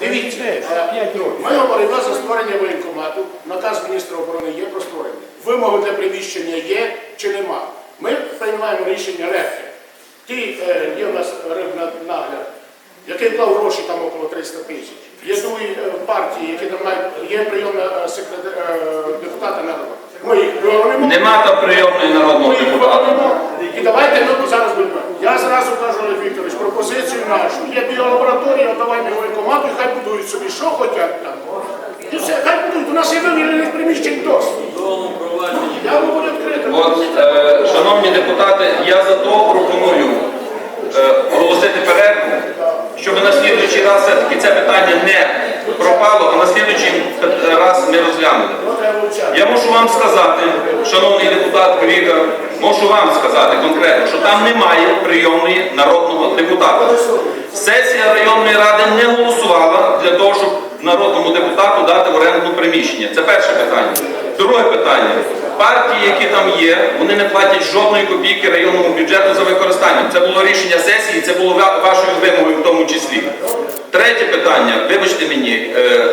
Дивіться, років. ми говоримо за створення воєнкомату. Наказ міністра оборони є про створення. Вимоги для приміщення є чи нема. Ми приймаємо рішення легке. Ті е, є в нас рибнагляд, який вклав гроші там около 300 тисяч. Є другі е, партії, які там мають, є прийомна е, секретар, е, депутата народу. Ми їх вигонимо. Нема там прийомної народного депутата. Є біолабораторія, давай ми воєнкомату, хай будують собі, що хочуть там. І все, хай будують. У нас є вивірених приміщень досить. Я буду відкрити. От, е, шановні депутати, я за то пропоную е, оголосити перерву, щоб на слідуючий раз все-таки це питання не пропало, а на слідуючий раз ми розглянули. Ну. Я можу вам сказати, шановний депутат Гріга, можу вам сказати конкретно, що там немає прийомної народного депутата. Сесія районної ради не голосувала для того, щоб народному депутату дати в приміщення. Це перше питання. Друге питання. Партії, які там є, вони не платять жодної копійки районному бюджету за використання. Це було рішення сесії, це було вашою вимогою в тому числі. Третє питання, вибачте мені, е,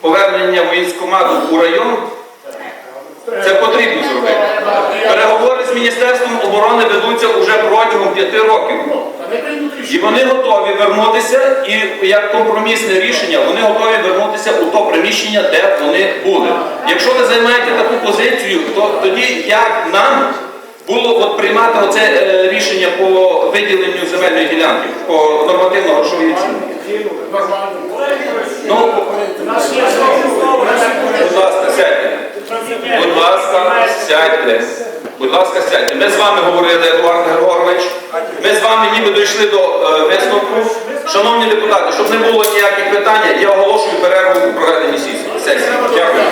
повернення воєнськомату у район. Це потрібно зробити. Переговори з Міністерством оборони ведуться вже протягом п'яти років. І вони готові вернутися, і як компромісне рішення, вони готові вернутися у то приміщення, де вони були. Якщо ви займаєте таку позицію, то тоді як нам було от приймати оце е, рішення по виділенню земельної ділянки, по нормативно-грошовій оцінці? Ну, будь ласка, сядьте. Сядьте. Будь ласка, сядьте. Ми з вами говорили, Едуард Григорович. Ми з вами ніби дійшли до е, висновку. Шановні депутати, щоб не було ніяких питань, я оголошую перерву у проведенні. Сесії. Дякую.